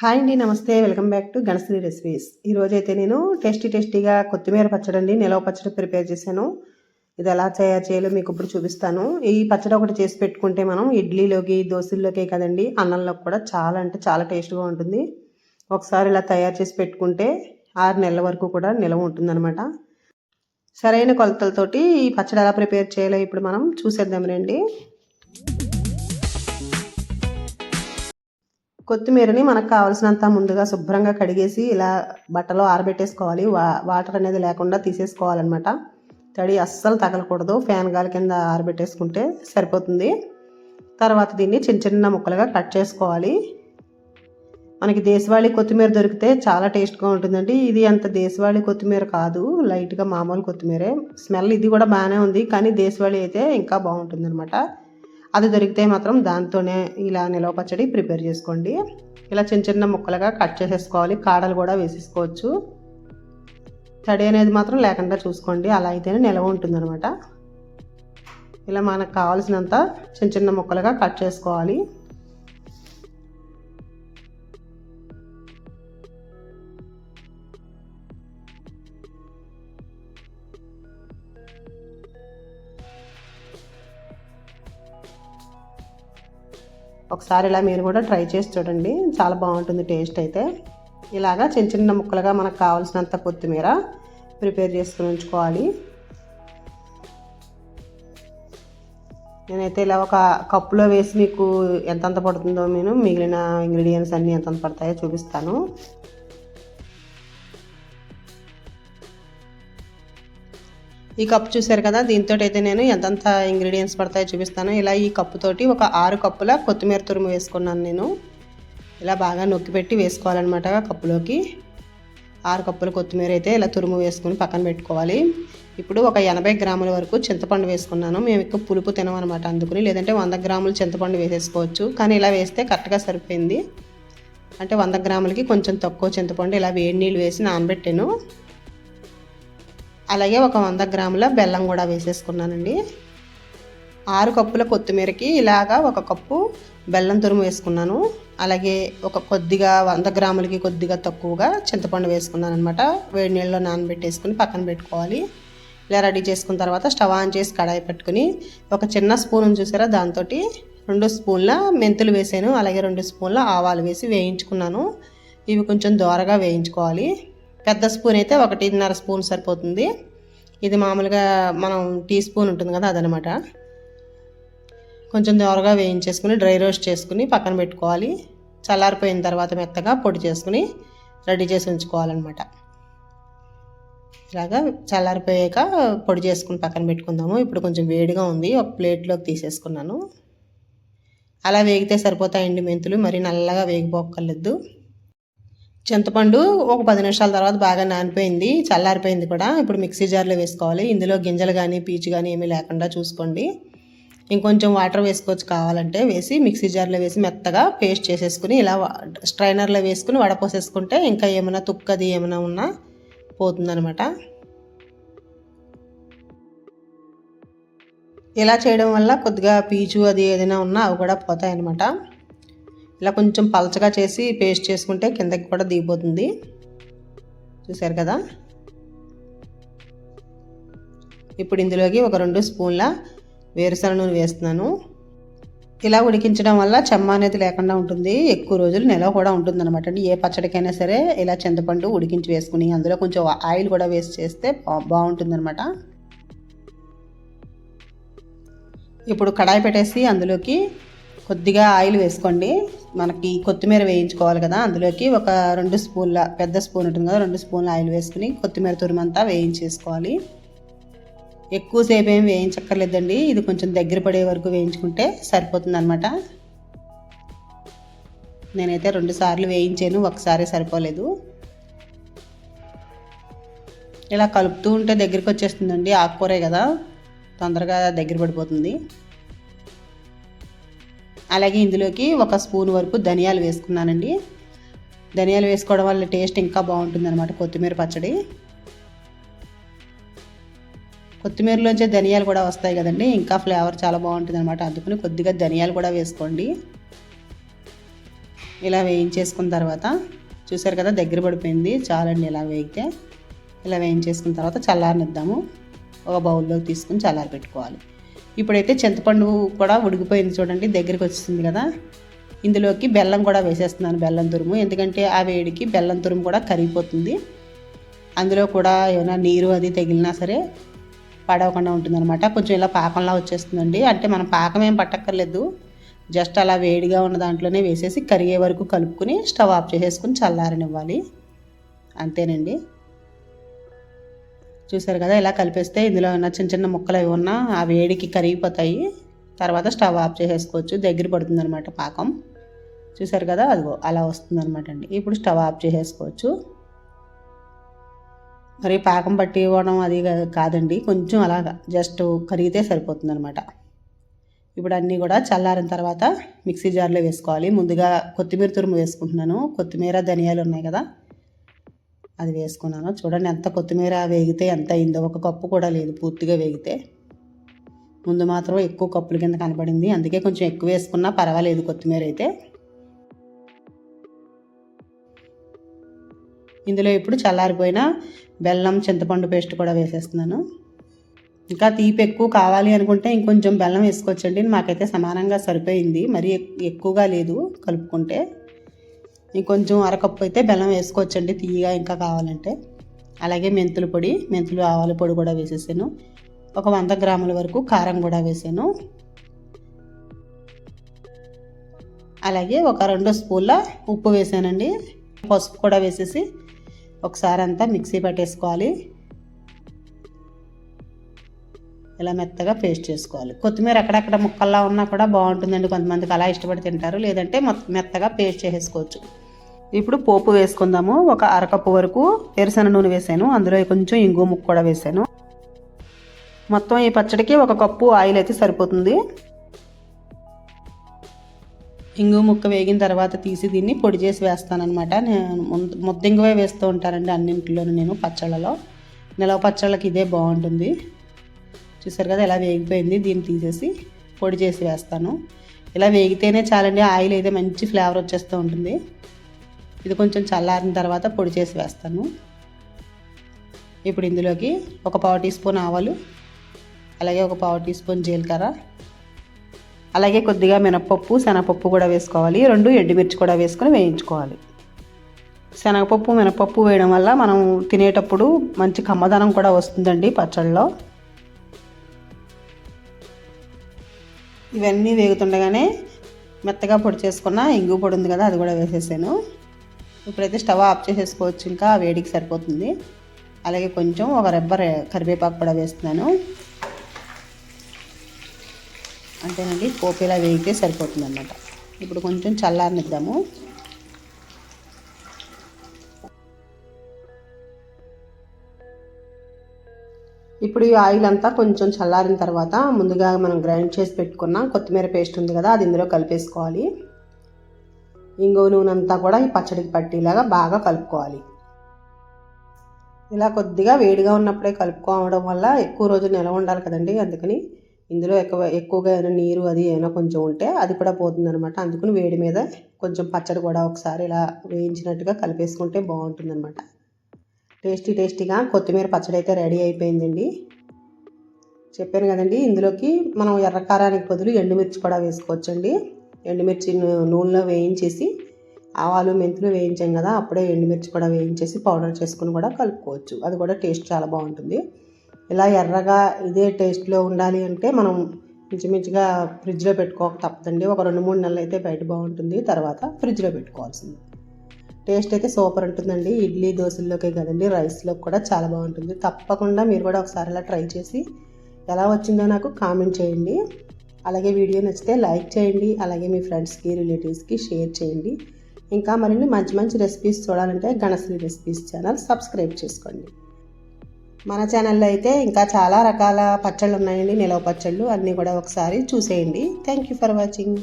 Hi అండి నమస్తే. Welcome back to Ganasri recipes. ఈరోజు అయితే నేను టేస్టీ టేస్టీగా కొత్తిమీర పచ్చడి అండి నిలవ పచ్చడి ప్రిపేర్ చేశాను. ఇది ఎలా తయారు చేయాలో మీకు ఇప్పుడు చూపిస్తాను. ఈ పచ్చడి ఒకటి చేసి పెట్టుకుంటే మనం ఇడ్లీలోకి దోశల్లోకే కదండి అన్నంలోకి కూడా చాలా అంటే చాలా టేస్ట్గా ఉంటుంది. ఒకసారి ఇలా తయారు చేసి పెట్టుకుంటే ఆరు నెలల వరకు కూడా నిలవ ఉంటుందన్నమాట. సరైన కొలతలతోటి ఈ పచ్చడి ఎలా ప్రిపేర్ చేయాలో ఇప్పుడు మనం చూసేద్దాం రండి. కొత్తిమీరని మనకు కావాల్సినంత ముందుగా శుభ్రంగా కడిగేసి ఇలా బట్టలో ఆరబెట్టేసుకోవాలి. వా వాటర్ అనేది లేకుండా తీసేసుకోవాలన్నమాట. తడి అస్సలు తగలకూడదు. ఫ్యాన్ గాలి కింద ఆరబెట్టేసుకుంటే సరిపోతుంది. తర్వాత దీన్ని చిన్న చిన్న ముక్కలుగా కట్ చేసుకోవాలి. మనకి దేశవాళీ కొత్తిమీర దొరికితే చాలా టేస్ట్గా ఉంటుందండి. ఇది అంత దేశవాళీ కొత్తిమీర కాదు. లైట్గా మామూలు కొత్తిమీరే. స్మెల్ ఇది కూడా బాగానే ఉంది. కానీ దేశవాళీ అయితే ఇంకా బాగుంటుంది అనమాట అది దొరికితే మాత్రం దాంతోనే ఇలా నిలవ పచ్చడి ప్రిపేర్ చేసుకోండి. ఇలా చిన్న చిన్న ముక్కలుగా కట్ చేసేసుకోవాలి. కాడలు కూడా వేసేసుకోవచ్చు. తడి అనేది మాత్రం లేకుండా చూసుకోండి. అలా అయితేనే నిలవ ఉంటుందన్నమాట. ఇలా మనకు కావాల్సినంత చిన్న చిన్న ముక్కలుగా కట్ చేసుకోవాలి. ఒకసారి ఇలా మీరు కూడా ట్రై చేసి చూడండి. చాలా బాగుంటుంది టేస్ట్ అయితే. ఇలాగా చిన్న చిన్న ముక్కలుగా మనకు కావాల్సినంత కొత్తిమీర ప్రిపేర్ చేసుకుని ఉంచుకోవాలి. నేనైతే ఇలా ఒక కప్పులో వేసి మీకు ఎంతంత పడుతుందో నేను మిగిలిన ఇంగ్రీడియంట్స్ అన్నీ ఎంతంత పడతాయో చూపిస్తాను. ఈ కప్పు చూసారు కదా దీంతో అయితే నేను ఎంతంత ఇంగ్రీడియంట్స్ పడతాయో చూపిస్తాను. ఇలా ఈ కప్పుతోటి ఒక ఆరు కప్పుల కొత్తిమీర తురుము వేసుకున్నాను నేను. ఇలా బాగా నొక్కి పెట్టి వేసుకోవాలన్నమాట కప్పులోకి. ఆరు కప్పుల కొత్తిమీర అయితే ఇలా తురుము వేసుకుని పక్కన పెట్టుకోవాలి. ఇప్పుడు ఒక ఎనభై గ్రాముల వరకు చింతపండు వేసుకున్నాను. మేము ఎక్కువ పులుపు తినమనమాట అందుకుని లేదంటే వంద గ్రాములు చింతపండు వేసేసుకోవచ్చు. కానీ ఇలా వేస్తే కరెక్ట్గా సరిపోయింది. అంటే వంద గ్రాములకి కొంచెం తక్కువ చింతపండు ఇలా వేడి నీళ్ళు వేసి నానబెట్టాను. అలాగే ఒక వంద గ్రాముల బెల్లం కూడా వేసేసుకున్నానండి. ఆరు కప్పుల కొత్తిమీరకి ఇలాగా ఒక కప్పు బెల్లం తురుము వేసుకున్నాను. అలాగే ఒక కొద్దిగా వంద గ్రాములకి కొద్దిగా తక్కువగా చింతపండు వేసుకున్నాను అనమాట వేడి నీళ్ళలో నానబెట్టేసుకుని పక్కన పెట్టుకోవాలి. ఇలా రెడీ చేసుకున్న తర్వాత స్టవ్ ఆన్ చేసి కడాయి పెట్టుకుని ఒక చిన్న స్పూన్ చూసారా? దాంతో రెండు స్పూన్ల మెంతులు వేసాను. అలాగే రెండు స్పూన్ల ఆవాలు వేసి వేయించుకున్నాను. ఇవి కొంచెం దోరగా వేయించుకోవాలి. పెద్ద స్పూన్ అయితే ఒకటిన్నర స్పూన్ సరిపోతుంది. ఇది మామూలుగా మనం టీ స్పూన్ ఉంటుంది కదా అదనమాట. కొంచెం దోరగా వేయించేసుకుని డ్రై రోస్ట్ చేసుకుని పక్కన పెట్టుకోవాలి. చల్లారిపోయిన తర్వాత మెత్తగా పొడి చేసుకుని రెడీ చేసి ఉంచుకోవాలన్నమాట. ఇలాగా చల్లారిపోయాక పొడి చేసుకుని పక్కన పెట్టుకుందాము. ఇప్పుడు కొంచెం వేడిగా ఉంది. ఒక ప్లేట్లోకి తీసేసుకున్నాను. అలా వేగితే సరిపోతాయండి మెంతులు. మరి నల్లగా వేగిపోక్కర్లేదు. చింతపండు ఒక పది నిమిషాల తర్వాత బాగా నానిపోయింది చల్లారిపోయింది కూడా. ఇప్పుడు మిక్సీ జార్లో వేసుకోవాలి. ఇందులో గింజలు కానీ పీచు కానీ ఏమీ లేకుండా చూసుకోండి. ఇంకొంచెం వాటర్ వేసుకోవచ్చు కావాలంటే వేసి మిక్సీ జార్లో వేసి మెత్తగా పేస్ట్ చేసేసుకుని ఇలా స్ట్రైనర్లో వేసుకుని వడపోసేసుకుంటే ఇంకా ఏమైనా తుక్కది ఏమైనా ఉన్నా పోతుందనమాట ఇలా చేయడం వల్ల కొద్దిగా పీచు అది ఏదైనా ఉన్నా అవి కూడా పోతాయన్నమాట. ఇలా కొంచెం పలచగా చేసి పేస్ట్ చేసుకుంటే కిందకి కూడా దిగిపోతుంది. చూసారు కదా? ఇప్పుడు ఇందులోకి ఒక రెండు స్పూన్ల వేరుశనగ నూనె వేస్తున్నాను. ఇలా ఉడికించడం వల్ల చెమ్మ అనేది లేకుండా ఉంటుంది. ఎక్కువ రోజులు నిలవ కూడా ఉంటుంది అనమాట అండి ఏ పచ్చడికైనా సరే ఇలా చింతపండు ఉడికించి వేసుకుని అందులో కొంచెం ఆయిల్ కూడా వేసి చేస్తే బాగుంటుంది అనమాట ఇప్పుడు కడాయి పెట్టేసి అందులోకి కొద్దిగా ఆయిల్ వేసుకోండి. మనకి కొత్తిమీర వేయించుకోవాలి కదా అందులోకి ఒక రెండు స్పూన్ల పెద్ద స్పూన్ ఉంటుంది కదా రెండు స్పూన్ల ఆయిల్ వేసుకుని కొత్తిమీర తురుమంతా వేయించేసుకోవాలి. ఎక్కువసేపు ఏం వేయించక్కర్లేదండి. ఇది కొంచెం దగ్గర పడే వరకు వేయించుకుంటే సరిపోతుంది అనమాట నేనైతే రెండు సార్లు వేయించాను ఒకసారి సరిపోలేదు. ఇలా కలుపుతూ ఉంటే దగ్గరికి వచ్చేస్తుందండి ఆకుకూరే కదా తొందరగా దగ్గర పడిపోతుంది. అలాగే ఇందులోకి ఒక స్పూన్ వరకు ధనియాలు వేసుకున్నానండి. ధనియాలు వేసుకోవడం వల్ల టేస్ట్ ఇంకా బాగుంటుంది అనమాట కొత్తిమీర పచ్చడి. కొత్తిమీరలోంచే ధనియాలు కూడా వస్తాయి కదండి ఇంకా ఫ్లేవర్ చాలా బాగుంటుంది అనమాట అందుకని కొద్దిగా ధనియాలు కూడా వేసుకోండి. ఇలా వేయించేసుకున్న తర్వాత చూసారు కదా దగ్గర పడిపోయింది చాలండి ఇలా వేగితే. ఇలా వేయించేసుకున్న తర్వాత చల్లారనిద్దాము. ఒక బౌల్లోకి తీసుకుని చల్లారి పెట్టుకోవాలి ఇప్పుడైతే చింతపండు కూడా ఉడికిపోయింది చూడండి దగ్గరికి వచ్చింది కదా. ఇందులోకి బెల్లం కూడా వేసేస్తున్నాను బెల్లం తురుము. ఎందుకంటే ఆ వేడికి బెల్లం తురుము కూడా కరిగిపోతుంది. అందులో కూడా ఏమైనా నీరు అది తగిలినా సరే పడవకుండా ఉంటుందన్నమాట. కొంచెం ఇలా పాకంలా వచ్చేస్తుందండి. అంటే మనం పాకం ఏం పట్టక్కర్లేదు. జస్ట్ అలా వేడిగా ఉన్న దాంట్లోనే వేసేసి కరిగే వరకు కలుపుకుని స్టవ్ ఆఫ్ చేసేసుకుని చల్లారనివ్వాలి. అంతేనండి. చూసారు కదా ఇలా కలిపేస్తే ఇందులో ఉన్న చిన్న చిన్న ముక్కలు అవి ఉన్నా ఆ వేడికి కరిగిపోతాయి. తర్వాత స్టవ్ ఆఫ్ చేసేసుకోవచ్చు. దగ్గర పడుతుందనమాట పాకం. చూసారు కదా అదిగో అలా వస్తుందన్నమాట అండి. ఇప్పుడు స్టవ్ ఆఫ్ చేసేసుకోవచ్చు. మరి పాకం పట్టి ఇవ్వడం అది కాదండి. కొంచెం అలాగా జస్ట్ కరిగితే సరిపోతుందనమాట ఇప్పుడు అన్నీ కూడా చల్లారిన తర్వాత మిక్సీ జార్లో వేసుకోవాలి. ముందుగా కొత్తిమీర తురుము వేసుకుంటున్నాను. కొత్తిమీర ధనియాలు ఉన్నాయి కదా అది వేసుకున్నాను. చూడండి ఎంత కొత్తిమీర వేగితే ఎంత అయిందో. ఒక కప్పు కూడా లేదు పూర్తిగా వేగితే. ముందు మాత్రం ఎక్కువ కప్పుల కింద కనపడింది. అందుకే కొంచెం ఎక్కువ వేసుకున్నా పర్వాలేదు కొత్తిమీర అయితే. ఇందులో ఇప్పుడు చల్లారిపోయిన బెల్లం చింతపండు పేస్ట్ కూడా వేసేస్తున్నాను. ఇంకా తీపి ఎక్కువ కావాలి అనుకుంటే ఇంకొంచెం బెల్లం వేసుకోవచ్చండి. మాకైతే సమానంగా సరిపోయింది. మరీ ఎక్కువగా లేదు కలుపుకుంటే. ఇంకొంచెం అరకప్పు అయితే బెల్లం వేసుకోవచ్చండి తీయగా ఇంకా కావాలంటే. అలాగే మెంతుల పొడి మెంతులు ఆవాల పొడి కూడా వేసేసాను. ఒక వంద గ్రాముల వరకు కారం కూడా వేసాను. అలాగే ఒక రెండు స్పూన్ల ఉప్పు వేసానండి. పసుపు కూడా వేసేసి ఒకసారి అంతా మిక్సీ పట్టేసుకోవాలి. ఇలా మెత్తగా పేస్ట్ చేసుకోవాలి. కొత్తిమీర అక్కడక్కడ ముక్కల్లా ఉన్నా కూడా బాగుంటుందండి. కొంతమందికి అలా ఇష్టపడి తింటారు. లేదంటే మెత్తగా పేస్ట్ చేసేసుకోవచ్చు. ఇప్పుడు పోపు వేసుకుందాము. ఒక అరకప్పు వరకు ఎరుసన నూనె వేసాను. అందులో కొంచెం ఇంగు ముక్క కూడా వేసాను. మొత్తం ఈ పచ్చడికి ఒక కప్పు ఆయిల్ అయితే సరిపోతుంది. ఇంగు ముక్క వేగిన తర్వాత తీసి దీన్ని పొడి చేసి వేస్తానమాట నేను ముద్దింగువే వేస్తూ ఉంటానండి అన్నింటిలోనూ నేను పచ్చళ్ళలో. నిలవ పచ్చళ్ళకి ఇదే బాగుంటుంది. చూసారు కదా ఇలా వేగిపోయింది? దీన్ని తీసేసి పొడి చేసి వేస్తాను. ఇలా వేగితేనే చాలండి. ఆయిల్ అయితే మంచి ఫ్లేవర్ వచ్చేస్తూ ఉంటుంది. ఇది కొంచెం చల్లారిన తర్వాత పొడి చేసి వేస్తాను. ఇప్పుడు ఇందులోకి ఒక పావు టీ స్పూన్ ఆవాలు అలాగే ఒక పావు టీ స్పూన్ జీలకర్ర అలాగే కొద్దిగా మినపప్పు శనగపప్పు కూడా వేసుకోవాలి. రెండు ఎండుమిర్చి కూడా వేసుకొని వేయించుకోవాలి. శనగపప్పు మినపప్పు వేయడం వల్ల మనం తినేటప్పుడు మంచి కమ్మదనం కూడా వస్తుందండి పచ్చళ్ళలో. ఇవన్నీ వేగుతుండగానే మెత్తగా పొడి చేసుకున్న ఇంగు పొడి ఉంది కదా అది కూడా వేసేసాను. ఇప్పుడైతే స్టవ్ ఆఫ్ చేసేసుకోవచ్చు. ఇంకా వేడికి సరిపోతుంది. అలాగే కొంచెం ఒక రెబ్బర్ కరివేపాకు కూడా వేస్తున్నాను. అంతేనండి పోపేలా వేగితే సరిపోతుంది అన్నమాట ఇప్పుడు కొంచెం చల్లారనిద్దాము. ఇప్పుడు ఈ ఆయిల్ అంతా కొంచెం చల్లారిన తర్వాత ముందుగా మనం గ్రైండ్ చేసి పెట్టుకున్న కొత్తిమీర పేస్ట్ ఉంది కదా అది ఇందులో కలిపేసుకోవాలి. ఇంగువ నూనె అంతా కూడా ఈ పచ్చడికి పట్టేలాగా బాగా కలుపుకోవాలి. ఇలా కొద్దిగా వేడిగా ఉన్నప్పుడే కలుపుకోవడం వల్ల ఎక్కువ రోజులు నిలవ ఉండాలి కదండి. అందుకని ఇందులో ఎక్కువ ఎక్కువగా ఏమైనా నీరు అది ఏమైనా కొంచెం ఉంటే అది కూడా పోతుందనమాట అందుకని వేడి మీద కొంచెం పచ్చడి కూడా ఒకసారి ఇలా వేయించినట్టుగా కలిపేసుకుంటే బాగుంటుందన్నమాట. టేస్టీ టేస్టీగా కొత్తిమీర పచ్చడి అయితే రెడీ అయిపోయిందండి. చెప్పాను కదండి ఇందులోకి మనం ఎర్రకారానికి బదులు ఎండుమిర్చి కూడా వేసుకోవచ్చండి. ఎండుమిర్చి నూనెలో వేయించేసి ఆవాలు మెంతులు వేయించాం కదా అప్పుడే ఎండుమిర్చి కూడా వేయించేసి పౌడర్ చేసుకుని కూడా కలుపుకోవచ్చు. అది కూడా టేస్ట్ చాలా బాగుంటుంది. ఇలా ఎర్రగా ఇదే టేస్ట్లో ఉండాలి అంటే మనం మించుమించుగా ఫ్రిడ్జ్లో పెట్టుకోక తప్పదండి. ఒక రెండు మూడు నెలలు అయితే బయట బాగుంటుంది. తర్వాత ఫ్రిడ్జ్లో పెట్టుకోవాల్సింది. టేస్ట్ అయితే సూపర్ ఉంటుందండి. ఇడ్లీ దోశల్లోకే కదండి రైస్లోకి కూడా చాలా బాగుంటుంది. తప్పకుండా మీరు కూడా ఒకసారి అలా ట్రై చేసి ఎలా వచ్చిందో నాకు కామెంట్ చేయండి. అలాగే వీడియో నచ్చితే లైక్ చేయండి అలాగే మీ ఫ్రెండ్స్కి రిలేటివ్స్కి షేర్ చేయండి. ఇంకా మరిన్ని మంచి మంచి రెసిపీస్ చూడాలంటే గణశ్రీ రెసిపీస్ ఛానల్ సబ్స్క్రైబ్ చేసుకోండి. మన ఛానల్లో అయితే ఇంకా చాలా రకాల పచ్చళ్ళు ఉన్నాయండి. నిలవ పచ్చళ్ళు అన్నీ కూడా ఒకసారి చూసేయండి. Thank you for watching.